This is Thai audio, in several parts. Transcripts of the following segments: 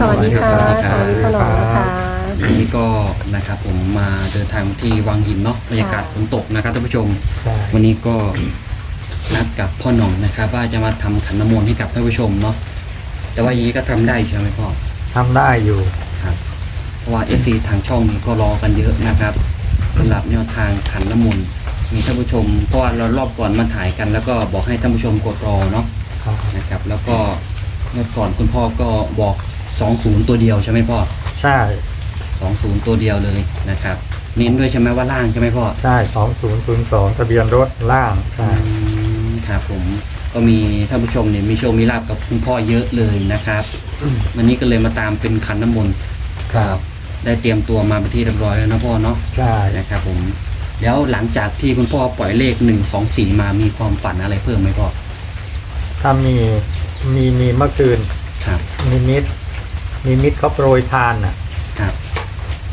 สวัสดีค่ะ สวัสดีครับสวัสดีพ่อหนอมนะคะวันนี้ก็นะครับผมมาเดินทางที่วังหินเนาะบรรยากาศฝนตกนะครับท่านผู้ชมใช่วันนี้ก็นัดกับพ่อหน่องนะครับ ว่าจะมาทำขันน้ำมนต์ให้กับท่านผู้ชมเนาะแต่ว่าอย่างนี้ก็ทำได้ใช่ไหมพ่อทำได้อยู่ครับเพราะว่าเอซีทางช่องนี้ก็รอกันเยอะนะครับสำหรับแนวทางขันน้ำมนต์มีท่านผู้ชมเพราะว่าเรารอบก่อนมาถ่ายกัน แล้วก็บอกให้ท่านผู้ชมกดรอเนาะครับนะครับ แล้วก็เมื่อก่อนคุณพ่อก็บอก 20ตัวเดียวใช่ไหมพ่อใช่สองศูนย์ตัวเดียวเลยนะครับ เน้นด้วยใช่ไหมว่าล่างใช่ไหมพ่อใช่สองศูนย์ศูนย์สองทะเบียนรถล่างใช่อืมครับผมก็มีท่านผู้ชมเนี่ยมีโชคมีลาบกับคุณพ่อเยอะเลยนะครับวันนี้ก็เลยมาตามเป็นขันน้ำมนต์ครับได้เตรียมตัวมาเป็นที่เรียบร้อยแล้วนะพ่อเนาะใช่นะครับผมแล้วหลังจากที่คุณพ่อปล่อยเลขหนึ่งสองสี่มามีความฝันอะไรเพิ่มไหมพ่อถ้ามีมีมีเมื่อคืนครับนิมิต นิมิตเขาโปรยทานน่ะ ครับ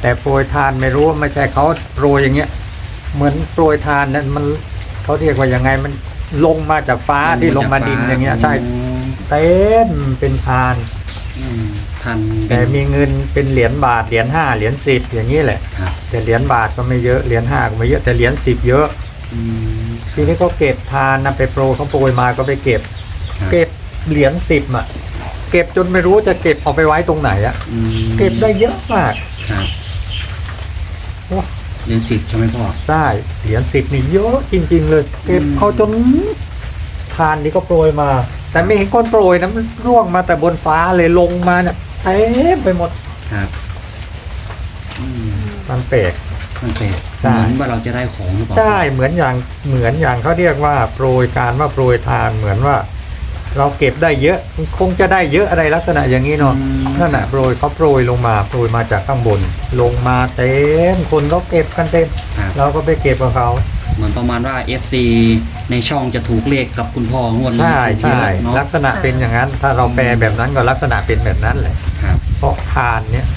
แต่โปรยทานไม่รู้ว่าไม่ใช่เขาโปรยอย่างเงี้ย เหมือนโปรยทานนั้นมันเขาเรียกว่ายังไงมันลงมาจากฟ้าที่ลงมาดินอย่างเงี้ย ใช่อืมเต็มเป็นทานอืมทันแต่มีเงินเป็นเหรียญบาทเหรียญห้าเหรียญสิบอย่างนี้แหละครับแต่เหรียญบาทก็ไม่เยอะเหรียญห้าก็ไม่เยอะแต่เหรียญสิบเยอะอืมทีนี้ก็เก็บทานนะไปโปรเขาโปรยมาก็ไปเก็บครับเก็บเหรียญสิบอะ เก็บจนไม่รู้จะเก็บเอาไปไว้ตรงไหนอะอืมเก็บได้เยอะมากครับโอ้เรียนสิบใช่ไหมพ่อ ได้เหรียญสิบนี่เยอะจริง ๆ เลย เก็บอืม เอาจนทานนี่ก็โปรยมา แต่ไม่เห็นก้อนโปรยนะมันร่วงมาแต่บนฟ้าเลยลงมาเนี่ยเต็มไปหมดครับอืมมันแปลก มันเป็นใช่เหมือนว่าเราจะได้ของหรือเปล่าใช่เหมือนอย่างเหมือนอย่างเขาเรียกว่าโปรยการว่าโปรยทานเหมือนว่า เราเก็บได้เยอะคงจะได้เยอะอะไรลักษณะอย่างนี้เนาะอืมนั่นแหะโปรยเขาโปรยลงมาโปรยมาจากข้างบน ลงมาเต็มคนก็เก็บกันเต็มครับ เราก็ไปเก็บกับเขา เหมือนประมาณว่า FC ในช่องจะถูกเลขกับคุณพ่องวดนี้ใช่ถูกใช่เยอะเนาะลักษณะเป็นอย่างนั้น ถ้าเราแปลแบบนั้นก็ลักษณะเป็นแบบนั้นแหละ ครับเพราะทานเนี่ย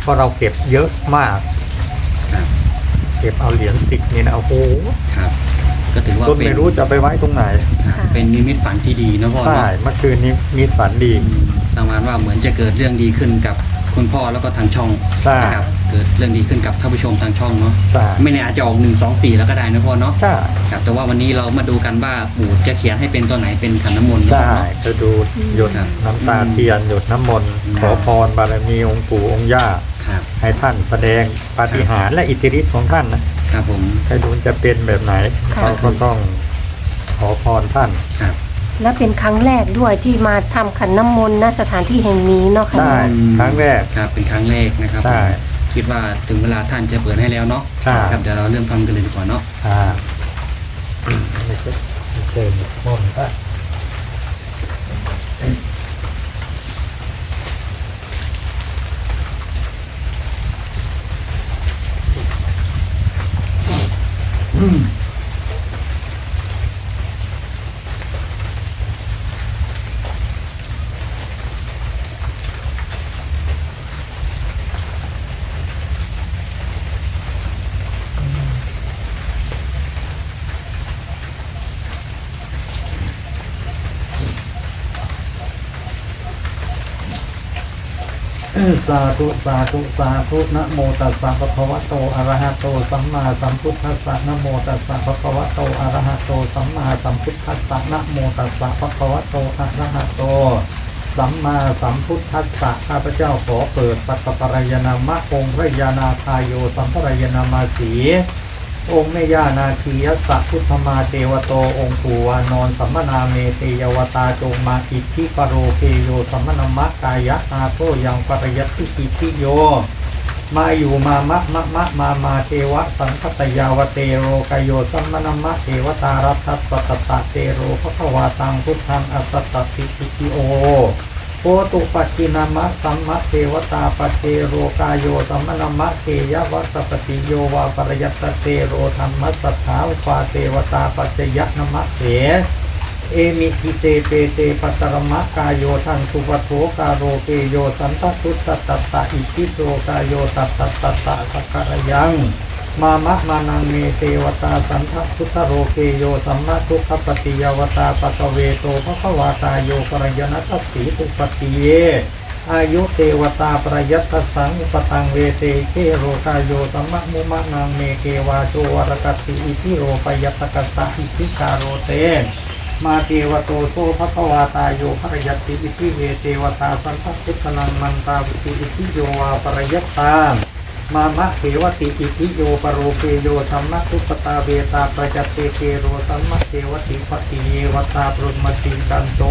เพราะเราเก็บเยอะมาก ครับเก็บเอาเหรียญสิบนี่นะโอ้โหครับ ก็ถือว่าจนเป็นไม่รู้จะเอาไปไว้ตรงไหนครับเป็นนิมิตฝันที่ดีนะพ่อใช่เนาะเมื่อคืนนี้มีฝันดี อืมประมาณว่าเหมือนจะเกิดเรื่องดีขึ้นกับคุณพ่อแล้วก็ทางช่องใช่ นะครับเกิดเรื่องดีขึ้นกับท่านผู้ชมทางช่องเนาะใช่ไม่แน่อาจจะออกหนึ่งสองสี่แล้วก็ได้นะพ่อเนาะใช่ครับแต่ว่าวันนี้เรามาดูกันว่าปู่จะเขียนให้เป็นตัวไหนเป็นขันน้ำมนต์ใช่เนาะ จะดูหยดครับน้ำตาเทียนหยดน้ำมนต์อืมขอพรบารมีองค์ปู่องค์ย่า ครับ ให้ท่านแสดงปาฏิหาริย์และอิทธิฤทธิ์ของท่านนะครับผมให้ดูจะเป็นแบบไหนค่ะ เราก็ต้องขอพรท่าน ครับ และเป็นครั้งแรกด้วยที่มาทำขันน้ำมนต์ณสถานที่แห่งนี้เนาะค่ะ ใช่ครั้งแรก ครับเป็นครั้งแรกนะครับใช่ คิดว่าถึงเวลาท่านจะเปิดให้แล้วเนาะใช่ ครับเดี๋ยวเราเริ่มทำกันเลยดีกว่าเนาะ อ่าไม่ใช่ไม่ใช่มนต์ ก็ สาธุสาธุสาธุนะโมตัสสะภะคะวะโตอะระหะโตสัมมาสัมพุทธัสสะนะโมตัสสะภะคะวะโตอะระหะโตสัมมาสัมพุทธัสสะนะโมตัสสะภะคะวะโตอะระหะโตสัมมาสัมพุทธัสสะข้าพเจ้าขอเปิดปัตตปรายนามะองค์พระยานาคายโยสัมภรายนามาสี องค์แม่ย่านาคียสสะพุทธมาเทวโตองค์ปู่วานอนสัมมนาเมเตยวตาจงมาอิทธิปโรเกโยสัมมนามะกายะอาโตยังปริยัติอิทิโย มาอยู่มามะมะมะมามาเทวะสังคตยาวเตโรกโยสัมมนามะเทวตารัตถสัตตะเตโรพระวาตังพุทธังอัสสตติอิทิโอ โพตุปัจจินามะสัมมะเทวตาปเทโรกาโยสัมมนามะเทยวัสปติโยวาปรยัตเตโรธรรมสัทธาอุปาเทวตาปัจจยนมะเถเอมิทิเตเปเตปัตตรมะกายโยทังสุปโทกาโรเกโยสันตตุตตตตตะอิทิโตกายโยตัตตตตตะสักกะยัง มามะมานังเมเทวตาสันทพุทธโรเกโยสัมมาทุกขปฏิยวตาปะกะเวโตภควาตาโยกรยนัสสีตุปฏิเย อายุเทวตาประยัตสังอุปตังเวเตเกโรกาโยสัมมะมุมะนางเมเกวาโจวรกัสติอิทิโรปยัตตกัสสะอิทิกาโรเตมาเทวโตโซภควาตาโยภรยัตติอิทิเวเทวตาสันทัสสิกนังมันตาวิติอิทิโยวาปรยัตตา มามะเขวติอิทิโยปโรเปโยธรรมะทุปตาเวตาประจัตเตเกโรสัมมะเทวติปฏิเยวตาปรุมติกันโต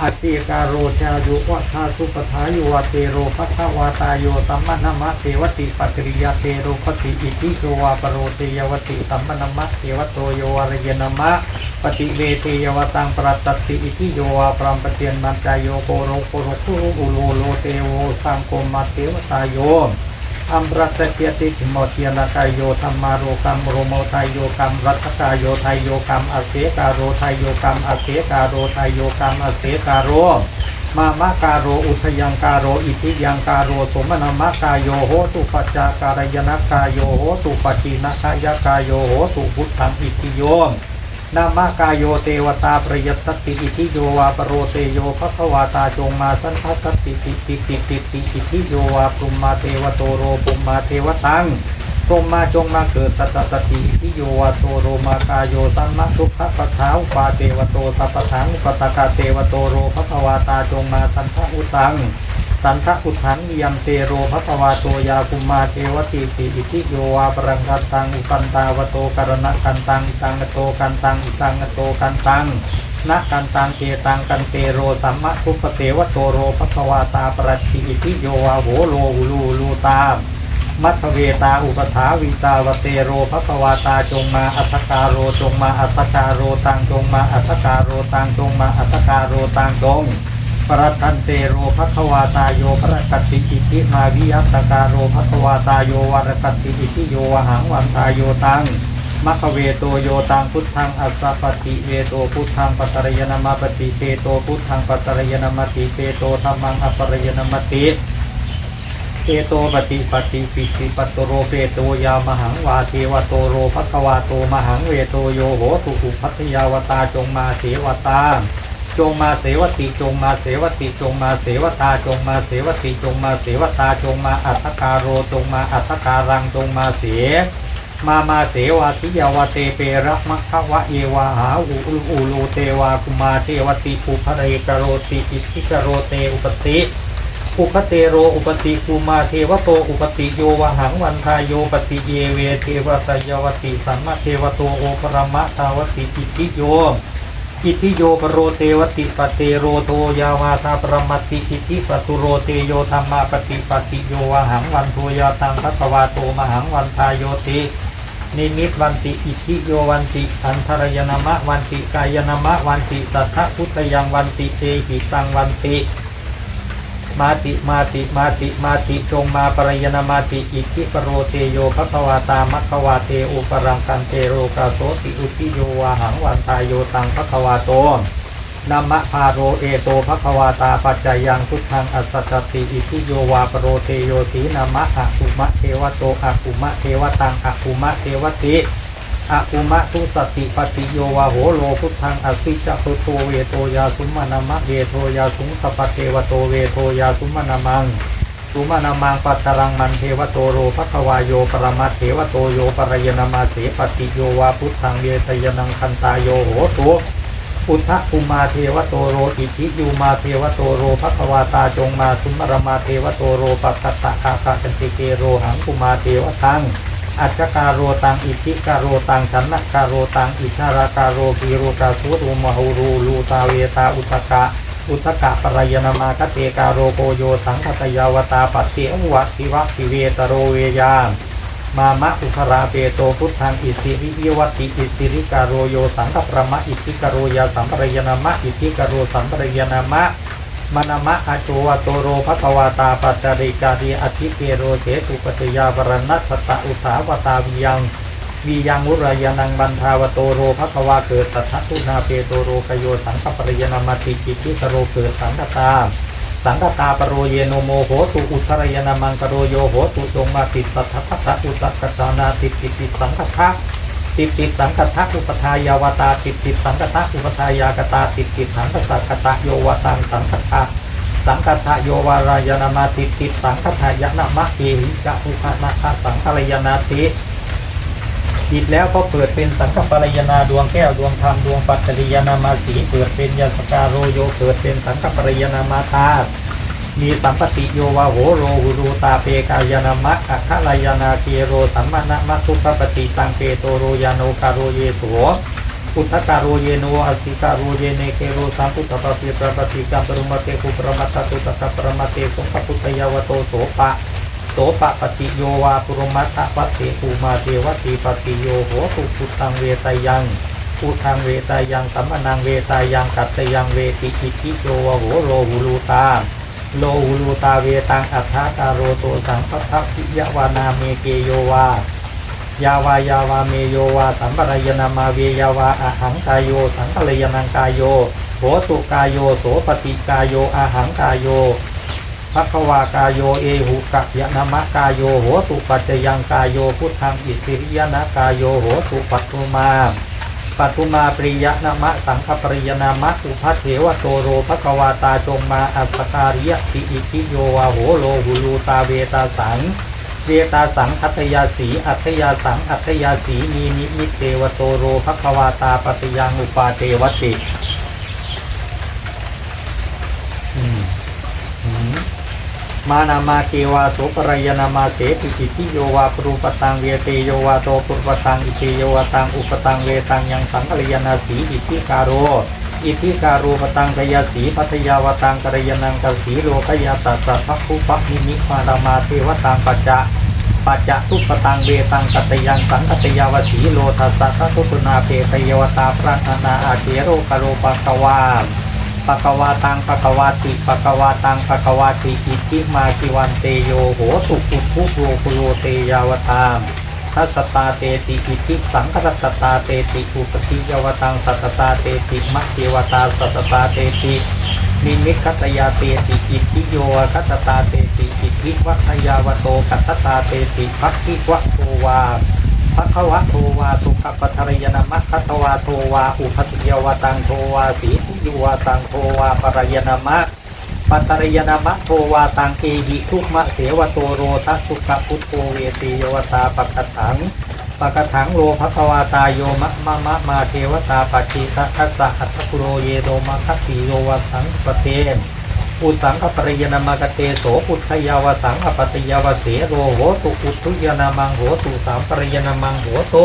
อาเตการโรชายุวัฏาสุปทายุวเตโรพัทวาตาโยสัมมนมะเทวติปัตริยาเตโรปติอิทิโยวาปโรเตยวติสัมมนมะเทวโตโยวารยนมะปฏิเวเทยวตังปรัตติอิทิโยวาปรามปเตียนมันจายโยโกโรโกโรคุอุโลโลเตโวสังโกมาเทวตายโย อัมรัตเกียติขิมโมเทียนกายโยธรรมาโรกรรมโรโมไทยโยกรรมรัตกายโยไทยโยกรรมอเสกาโรไทยโยกรรมอเสกาโรไทยโยกรรมอเสกาโรมามะกาโรอุทยังกาโรอิทิยังกาโรสมนามะกายโยโหตุปัจจาการยนกายโยโหตุปัจจินกายกายโยโหตุพุทธังอิทิโย นามากายโยเทวตาประยตติอิทิโยวาปโรเตโยภควาตาจงมาสันทัสติติติติติติอิทิโยวาปุมมาเทวโตโรปุมมาเทวตังจงมาจงมาเกิดตตตติอิทิโยวาโตโรมากายโยสัมมาทุกขปะทาอุปาเทวโตสัพพทังปตกาเทวโตโรภควาตาจงมาสันทอุตัง สันทอุทังยัมเตโรภควาโตยาคุมาเทวติติอิทิโยวาปรังคันตังอุปันตาวโตกรณะกันตังตังโตกันตังตังโตกันตังนะกันตังเกตังกันเตโรสัมมะทุปเตวโตโรภควาตาปรัติอิทิโยวาโหโลอุลูลูตามัทเวตาอุปถาวิตาวเตโรภควาตาจงมาอัตกาโรจงมาอัตกาโรตังจงมาอัตกาโรตังจงมาอัตกาโรตังจง รตันเตโรภควาตาโยพระกติอิทิมาวิยัตตาโรภควาตาโยวรกติอิทิโยวหังวันตายโยตังมัคเวโตโยตังพุทธังอัสสะปฏิเวโตพุทธังปัตรยนามาปฏิเตโตพุทธังปัตรยนามาติเตโตธรรมังอัปรยนามาติเตโตปฏิปฏิปิติปัตโตโรเปโตยามหังวาเทวโตโรภควาโตมหังเวโตโยโหตุอุพัทยาวตาจงมาเถวตา จงมาเสวติจงมาเสวติจงมาเสวตาจงมาเสวติจงมาเสวตาจงมาอัตถการโรจงมาอัตถการังจงมาเสมามาเสวาทิยาวาเตเประมะคะวะเยวาหาอุอุอุโลเตวากุมาเทวติปุพะเรกโรติอิทิกโรเตอุปติอุปเตโรอุปติกุมาเทวโตอุปติโยวหังวันทายโยปติเยเวเทวตยวติสัมมาเทวโตโอปรมะทาวติอิทิโย อิทิโยปโรเตวติปเตโรโตยาวาธาปรมัติอิทิปตุโรเตโยธรรมาปฏิปติโยวหังวันโทยาตังพัตวาโตมหังวันทายโยตินิมิตวันติอิทิโยวันติอันทรยนามะวันติกายนามะวันติสัทธพุทธยังวันติเตหิตังวันติ มาติมาติมาติมาติจงมาปรยนามาติอิทิปโรเตโยภควาตามัควาเตอุปรังกันเตโรกาโสติอุทิโยวาหังวันตายโยตังภควาโตนัมมะพาโรเอโตภควาตาปัจจายังพุทธังอัสสตติอิทิโยวาปโรเตโยสีนัมมะอะคุมะเทวโตอะคุมะเทวตังอะคุมะเทวติ อะอุมะทุสตติปฏิโยวาโหโลพุทธังอสิจพุโตเวโตยาสุมานามะเวโทยาสุงสปะเทวโตเวโทยาสุมานามังสุมานามังปัตตรังมันเทวโตโรภควายโยปรมาเทวโตโยปรยนามาเสปฏิโยวาพุทธังเวทยนังคันตาโยโหตุพุทธอุมาเทวโตโรอิทิยูมาเทวโตโรภควาตาจงมาสุมรมาเทวโตโรปัตตะคาคากันติเกโรหังกุมาเทวทัง อัจจการโรตังอิทิการโรตังฉันนะการโรตังอิชาราการโรกีโรกาสุรูมหูรูลูตาเวตาอุตกะอุตกะปรายนามากเตการโรโกโยสังคตยาวตาปัตเตอวัติวัติเวตโรเวยามมามะอุคราเปโตพุทธังอิสิริยวัติอิสิริกาโรโยสังคปรมะอิทิกโรยาสัมปรายนามะอิทิกโรสัมปรายนามะ มนมะอาโจวโตโรภควาตาปัจจริกาดีอธิเกโรเสตุปฏิยาบรณัสตะอุสาวตาวิยังวิยังมุรายานังบันทาวโตโรภควาเกิดตัทตุนาเปโตโรกโยสังคปริยนามาติกิจิสโรเกิดสังคตาสังคตาปโรเยโนโมโหตุอุชรยนามังกโรโยโหตุจงมาติสัทธพัทธอุตกตานาติติติสังคทะ ติดติดสังกัตอุปทายาวตาติดติดสังกัตอุปทายากตาติดติดสังกัตกตโยวตังสังกัตสังกัทโยวารายนามาติดติดสังกัทยนะมะเอหิจะอุปนาคสังฆรยนาติจิตแล้วก็เปิดเป็นสังฆปรายนาดวงแก้วดวงธรรมดวงปัจจริยนามาสีเปิดเป็นยาสการโรโยเปิดเป็นสังฆปรายนามาธา มีสัมปติโยวาโหโรหุรูตาเปกายนามะอัคคลายนาเกโรสัมมานะมัทุปปติตังเปโตโรยาโนคาโรเยโสพุทธการโรเยโนอัสสิการโรเยเนเกโรสัมพุทธปฏิปปฏิกัมปรุมเตคุปรมัตตตุตตะปรมเตสงฆพุทธยาวโตโสปะโสปะปฏิโยวาปุรมัตตะวัตเตภูมาเทวติปฏิโยโหตุพุทธังเวตายังพุทังเวตายังสัมมนังเวตายังกัตตยังเวติอิทิโยวะโหโลหุลูตา โลหุลูตาเวตังอัฏฐากาโรโตสังพัทธพิยวานาเมเกโยวายาวายาวาเมโยวาสัมปรายนามาเวยาวาอาหังกายโย สังกลยนังกายโยโหตุกายโยโสปฏิกายโยอาหังกายโยภควากายโยเอหุกะยะนามะกายโยโหตุปัจจยังกายโยพุทธังอิสิริยนะกายโยโหตุปัตตุมา ปัตตุมาปริยนามะสังคปริยนามะสุพัทเทวโตโรภควาตาจงมาอัปปการิยติอิทิโยวาโหโลหุลูตาเวตาสังเวตาสังคัตยาสีอัตยาสังอัตยาสีมีนิมิเทวโตโรภควาตาปฏิยังอุปาเทวติอืมอืม มานามาเกวาโสปรายนามาเสปิจิติโยวาปรูปตังเวเตโยวาโตปุปตังอิเตโยวาตังอุปตังเวตังยังสังกรยนาสีอิทิกาโรอิทิการูปตังกยาสีพัทยาวตังกรยนังกสีโลกยาตัสสะพักคุปะนิมิมารามาเทวตังปัจจะปัจจะทุปตังเวตังกัตยังสังกัตยาวสีโลทัสสะทุตุนาเปตยวตาพระนานาอาเจโรกโรปะกวา ปะกวาตังปะกวาติปะกวาตังปะกวาติอิทิมาคิวันเตโยโหตุกุทุโรคุโรเตยาวตามทัสตาเตติอิทิสังครัตตาเตติอุปติยวตังสัตตาเตติมัคเทวตาสัตตาเตตินิมิคัตยาเตติอิทิโยคัตตาเตติอิทิวัตยาวโตคัตตาเตติพักขิวะโทวาพักวะโทวาสุขปัทรยนามัคคตวาโทวาอุปต ยวตังโทวาสีทิยวตังโทวาปรยนามัคปัตรยนามะโทวาตังเอหิทุกมะเสวโตโรทัสสุขพุทโธเวตีโยวตาปกถังปกถังโลภควาตาโยมะมะมะมาเทวตาปัจจิตทัสสะหัตถคุโรเยโดมะคัตติโยวสังปเตอุสังขปริยนามกเตโสปุทยาวสังอปติยาวเสโรโหตุอุทุยนามังโหตุสามปริยนามังโหตุ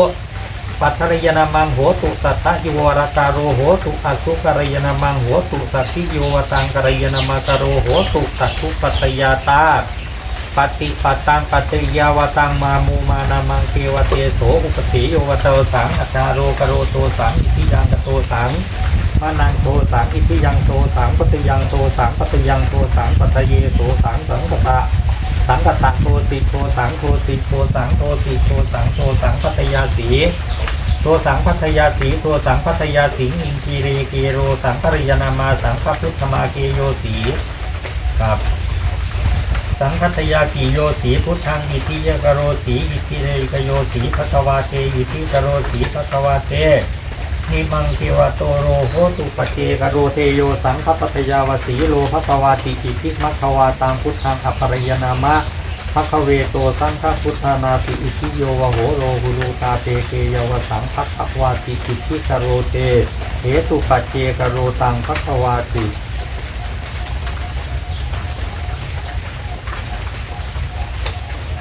ปัทรยนามังโหตุสัทธโยวรตาโรโหตุอสุกรยนามังโหตุสัทธิโยวตังกรยนามาตโรโหตุสัทุปัตยาตาปฏิปัตังปัตยาวตังมามูมานามังเทวเตโสอุปติโยวตโตสังอัจาโรกโรโตสังอิทิยังกโตสังมานังโตสังอิทิยังโตสังปฏิยังโตสังปฏิยังโตสังปัตเยโตสังสังกตะ สังกตะโทสิโทสังโทสิโทสังโทสิโทสังโทสังปัตยาสีโทสังพัทยาสีโทสังพัทยาสิงอินทีเรเกโรสังปริยนามาสังฆพุทธมาเกโยสีครับสังคัตยาสีโยสีพุทธังอิทิยกโรสีอิทิเรกโยสีพัตวาเตอิทิกโรสีพัตวาเต นิมังเทวโตโรโหตุปเจกโรเทโยสังคปัตยาวสีโลพัตวาติจิพิมัคควาตามพุทธังอปรยนามะพระคเวโตสังฆพุทธานาติอิทิโยวโหโรหุลูตาเตเกยวสังฆภควาติอิทิกโรเตเหตุปัจเจกโรตังภควาติ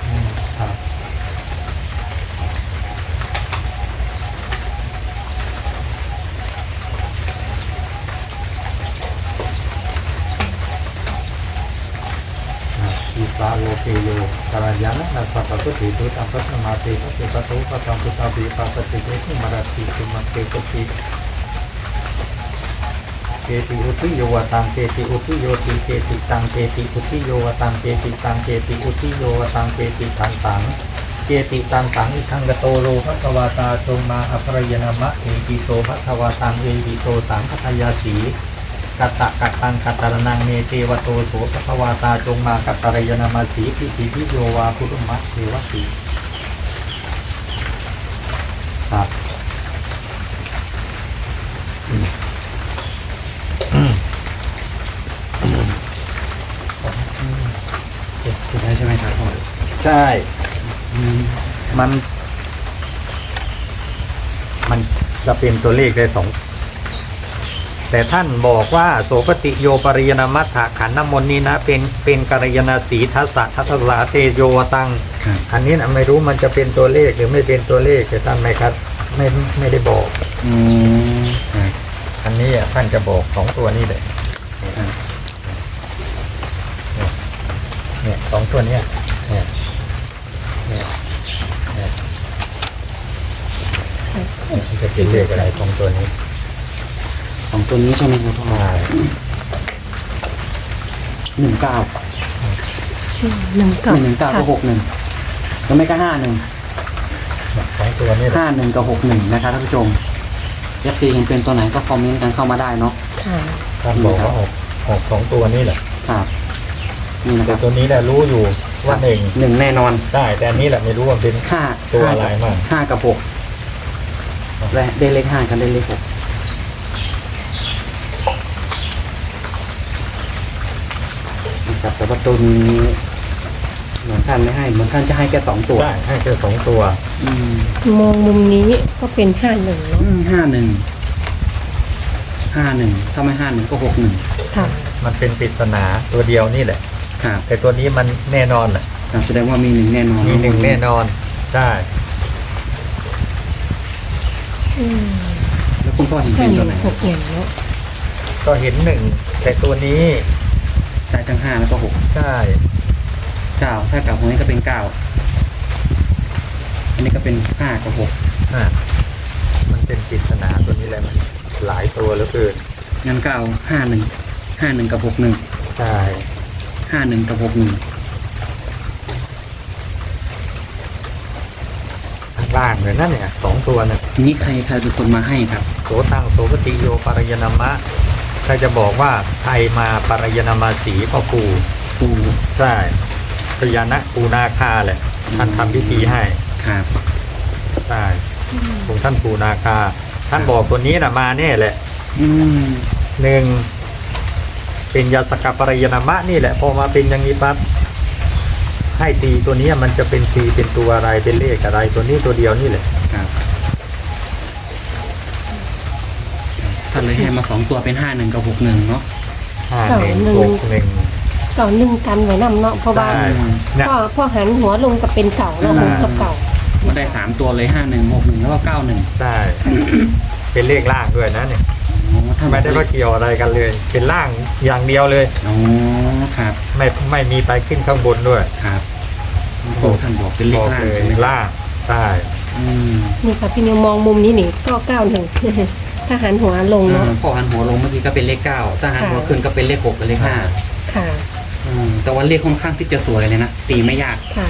อืมครับอิสาโลเกโยกรายานะ นัสสะปะตุติตุตัมปัสมาเตปะเตปะโตปะตัมพุทธาบิปัสสติเตติมาราติตุมังเตปติเกติอุติโยวตังเกติอุติโยติเกติตังเกติอุติโยวตังเกติตังเกติอุติโยวตังเกติตังตังเกติตังตังอิทังกโตโลภควาตาจงมาอภรยนามะเอกิโตภควาตังเอกิโตสังคทยาสี กัตตะกัตตังกัตตระนังเมเทวโตโสภควาตาจงมากัตตรยนามาสีพิธิพิโยวาพุทธมัสเทวสีครับใช่ไหมครับพ่อใช่อืมมัน มันจะเป็นตัวเลขได้สอง แต่ท่านบอกว่าโสปฏิโยปริยนามัฏฐขันน้ำมนต์นี้นะ เป็นเป็นกัลยาณสีทัสสะทัสสะเตโยตังครับอันนี้นะไม่รู้มันจะเป็นตัวเลขหรือไม่เป็นตัวเลขแต่ท่านไม่ครับ ไม่ไม่ได้บอกอืมครับอันนี้อะท่านจะบอกสองตัวนี้เลยครับเนี่ยสองตัวเนี้ยเนี่ยเนี่ยเนี่ยเนี่ยมันจะเป็นเลขอะไรสองตัวนี้ ของตัวนี้ใช่ไหมครับพ่อใช่หนึ่งเก้าหนึ่งเก้าหนึ่งเก้ากับหกหนึ่งแล้วไม่ก็ห้าหนึ่งเนี่ยสองตัวนี่แหละห้าหนึ่งกับหกหนึ่งนะครับท่านผู้ชมเอฟซีเห็นเป็นตัวไหนก็คอมเมนต์กันเข้ามาได้เนาะค่ะ ท่านบอกว่าออกออกสองตัวนี่แหละครับนี่นะคแต่รับตัวนี้แหละรู้อยู่ว่าหนึ่งหนึ่งแน่นอนได้แต่อันนี้แหละไม่รู้ว่าเป็น ห้าตัวอะไรมั่ง ห้ากับหกและได้เลขห้ากันได้เลขหก นะครับแต่ว่าตัวนี้เหมือนท่านไม่ให้เหมือนท่านจะให้แค่สองตัวได้ให้แค่สองตัวอืมมองมุมนี้ก็เป็นห้าหนึ่งเนาะห้าหนึ่งห้าหนึ่งถ้าไม่ห้าหนึ่งก็หกหนึ่งค่ะ มันเป็นปริศนาตัวเดียวนี่แหละ ครับแต่ตัวนี้มันแน่นอนแหละครับแสดงว่ามีหนึ่งแน่นอนมีหนึ่งแน่นอน ใช่ อืมแล้วคุณพ่อเห็นห้าเป็นหตัวนึ่งไหนหกหนึ่งเนาะก็เห็นหนึ่งแต่ตัวนี้ ได้ทั้งห้าแล้วก็หกใช่เก้าถ้ากับหัวนี้ก็เป็นเก้าอันนี้ก็เป็นห้ากับหกอะมันเป็นปริศนาตัวนี้แหละมันหลายตัวเหลือเกินงั้นก็เอาห้าหนึ่งห้าหนึ่งกับหกหนึ่งใช่ห้าหนึ่งกับหกหนึ่งข้างล่างเลยนั่นเนี่ยสองตัวเนี่ยทีนี้ใครใครเป็นคนมาให้ครับโสตังโสปฏิโยปารยนามะ ใครจะบอกว่าใครมาปารยนามาสีพ่อปู่ปูใช่พญานะปูนาคาแหละท่านทำพิธีให้ครับใช่องค์ท่านปูนาคา ท่านบอกตัวนี้นะมาแน่แหละ อืมหนึ่งเป็นยาสกัปรยนามะนี่แหละ พอมาเป็นอย่างนี้ปั๊บให้ตีตัวนี้มันจะเป็นตีเป็นตัวอะไรเป็นเลขอะไรตัวนี้ตัวเดียวนี่แหละครับ ท่านเลยให้มาสองตัวเป็นห้าหนึ่งกับหกหนึ่งเนาะห้าหนึ่งหกหนึ่งเก่าหนึ่งกันไว้นำเนาะเพราะว่าใช่เนี่ยพ่อพ่อหันหัวลงก็เป็นเก่าเนาะหกกับเก่ามาได้สามตัวเลยห้าหนึ่งหกหนึ่งแล้วก็เก้าหนึ่งใช่เป็นเลขล่างด้วยนะเนี่ยท่านไม่ได้ว่าเกี่ยวอะไรกันเลย เป็นล่างอย่างเดียวเลย อ๋อครับไม่ไม่มีไปขึ้นข้างบนด้วยครับปู่ท่านบอกเป็นเลบขอกล่างเลยใช่ไหมครับล่างใช่อืมนี่ค่ะพี่นิวมองมุมนี้นี่ก็เก้าหนึ่ง ถ้าหันหัวลงเนาะ พอหันหัวลงเมื่อกี้ก็เป็นเลขเก้าถ้าหันหัวขึ้นก็เป็นเลขหกกับเลขห้าค่ะ อืมแต่ว่าเลขค่อนข้างที่จะสวยเลยนะ ตีไม่ยากค่ะ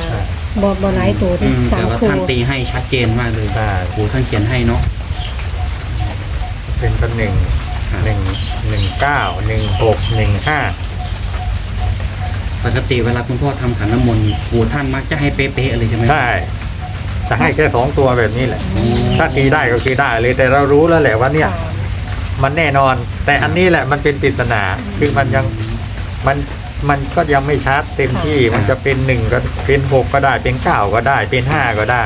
บอบอไลท์ตัวอืที่มสาแต่มว่าคู่ท่านตีให้ชัดเจนมากเลยใช่ปู่ท่านเขียนให้เนาะ เป็นกันหนึ่งครับ หนึ่งหนึ่งเก้าหนึ่งหกหนึ่งห้าปกติเวลาคุณพ่อทำขันน้ำมนต์ปู่ท่านมักจะให้เป๊ะๆเลยใช่ไหมใช่ จะให้แค่สองตัวแบบนี้แหละอืมถ้าตีได้ก็คือได้เลยแต่เรารู้แล้วแหละว่าเนี่ยค่ะมันแน่นอน แต่อันนี้แหละมันเป็นปริศนาคือมันยังมันมันก็ยังไม่ชัดเต็มที่ค่ะมันจะเป็นหนึ่งก็เป็นหกก็ได้เป็นเก้าก็ได้ เป็นห้าก็ได้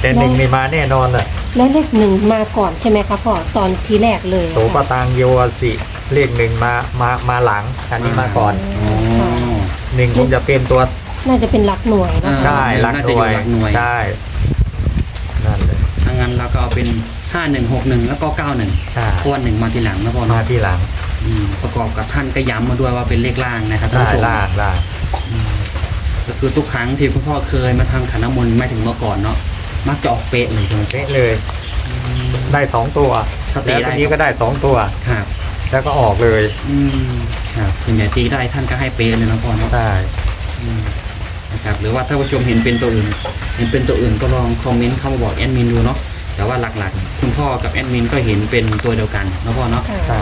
แต่หนึ่งนี่มาแน่นอนเลยแล้วเลขหนึ่งมาก่อนใช่ไหมคะพ่อตอนทีแรกเลยโสปตังโยสิเลขหนึ่งมามามาหลัง อันนี้มาก่อนอ๋อหนึ่งคงจะเป็นตัวน่าจะเป็นหลักหน่วยเนอะอ่าใช่หลักหน่วยน่าจะอยู่หลักหน่วยใช่นั่นเลยถ้า งั้นเราก็เอาเป็นห้าหนึ่งหกหนึ่งแล้วก็เก้าหนึ่งใช่เพราะว่าหนึ่งมาทีหลังนะพ่อมาเนาะที่หลังอืมประกอบกับท่านก็ย้ำมาด้วยว่าเป็นเลขล่างนะครับท่านได้ผู้ชม ล่างล่างอืมก็คือทุกครั้งที่คุณพ่อเคยมาทำขันน้ำมนต์ไม่ถึงเมื่อก่อนเนาะมักจะออกเป๊ะเลยใช่ไหมเป๊ะเลย ได้สองตัวถ้าตีแล้วได้ตัวนี้ก็ได้สองตัว ครับแล้วก็ออกเลยอืมครับส่วนใหญ่ตีได้ท่านก็ให้เป๊ะเลยนะพ่อเนาะใช่อืม นะครับหรือว่าถ้าผู้ชมเห็นเป็นตัวอื่น เห็นเป็นตัวอื่นก็ลองคอมเมนต์เข้ามาบอกแอดมินดูเนาะแต่ว่าหลักๆ คุณพ่อกับแอดมินก็เห็นเป็นตัวเดียวกันนะพ่อเนาะค่ะใช่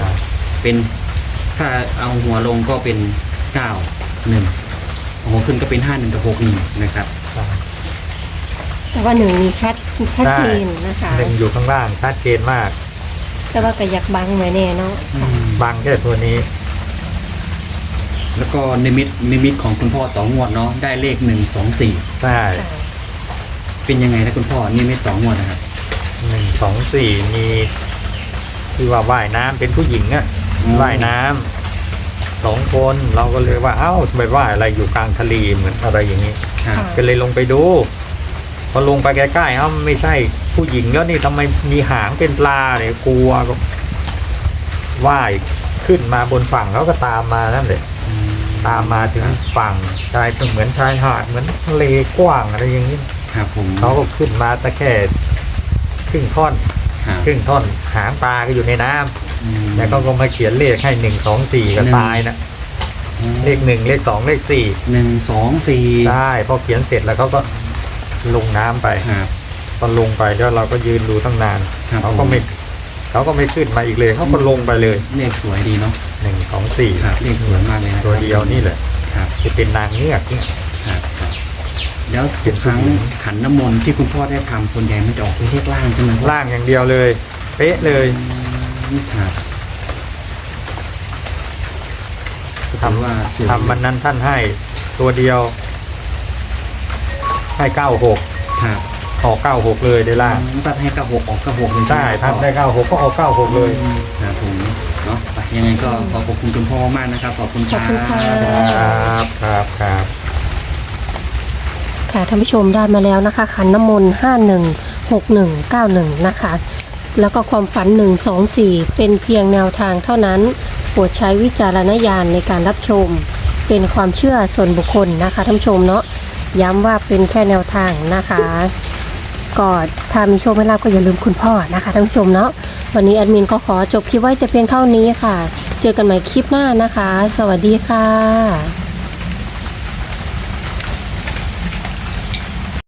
เป็นถ้าเอาหัวลงก็เป็นเก้าหนึ่งหัวขึ้นก็เป็นห้าหนึ่งกับหกหนึ่งนะครับใช่แต่ว่าหนึ่งมีชัดชัดเจนนะคะ หนึ่งอยู่ข้างล่างชัดเจนมาก แต่ว่าก็อยากบังไว้แน่เนาะ บางแค่ตัวนี้ แล้วก็นิมิตนิมิตของคุณพ่อต่องวดเนาะได้เลขหนึ่งสองสี่ใช่เป็นยังไงนะคุณพ่อนิมิตต่องวดนะครับหนึ่งสองสี่มีที่ว่าว่ายน้ำเป็นผู้หญิงอะอืมว่ายน้ำสองคนเราก็เลยว่าเอ้าไปว่ายอะไรอยู่กลางทะเลเหมือนอะไรอย่างนี้ครับค่ะก็เลยลงไปดู พอลงไปใกล้ๆเอ้าไม่ใช่ผู้หญิงแล้วนี่ทำไมมีหางเป็นปลาเนี่ยกลัวก็ว่ายขึ้นมาบนฝั่งเขาก็ตามมานั่นแหละอืม ตามมาถึงฝั่งชายตรงเหมือนชายหาดเหมือนทะเลกว้างอะไรอย่างนี้ครับผมเขาก็ขึ้นมาแต่แค่ครึ่งท่อนครับครึ่งท่อนหางปลาก็อยู่ในน้ำอืมแล้วเขาก็มาเขียนเลขให้หนึ่งสองสี่ก็หนึ่งตายนะเลขหนึ่งเลขสองเลขสี่หนึ่งสองสี่ได้พอเขียนเสร็จแล้วเขาก็ลงน้ำไปครับพอลงไปแล้วเราก็ยืนดูตั้งนานครับเขาก็ไม่เขาก็ไม่ขึ้นมาอีกเลยเขาก็ลงไปเลยเลขสวยดีเนาะหนึ่งสองสี่ครับเลขสวยมากเลยนะตัวเดียวนี่แหละครับจะเป็นนางเงือกเนี่ย ครับครับ แล้วทุกครั้งขันน้ำมนต์ที่คุณพ่อได้ทำส่วนใหญ่มันจะออกไปนเลขล่างใช่ไหมพ่อล่างอย่างเดียวเลย เป๊ะเลยอืมครับทำถือว่าสวยทำมันนั้นท่านให้ตัวเดียว ให้เก้าหกครับออกเก้าหกเลยได้ล่างตัดให้กระหกออกกระหกเลยใช่หมท่านพ่อได้เก้าหกก็ออกเก้าหกเลยครับผม เนาะไปยังไงก็ขอขอบคุณคุณพ่อมากนะครับ ขอบคุณคขอบรับคุณค่ะครับครับครับ ค่ะท่านผู้ชมได้มาแล้วนะคะ ขันน้ำมนต์ห้าหนึ่งหกหนึ่งเก้าหนึ่งนะคะ แล้วก็ความฝันหนึ่งสองสี่เป็นเพียงแนวทางเท่านั้นโปรดใช้วิจารณญาณในการรับชม เป็นความเชื่อส่วนบุคคลนะคะท่านผู้ชมเนาะย้ำว่าเป็นแค่แนวทางนะคะ ก็ถ้ามีโชคไม่ลาบก็อย่าลืมคุณพ่อนะคะท่านผู้ชมเนาะวันนี้แอดมินก็ขอจบคลิปไว้แต่เพียงเท่านี้ค่ะ เจอกันใหม่คลิปหน้านะคะ สวัสดีค่ะ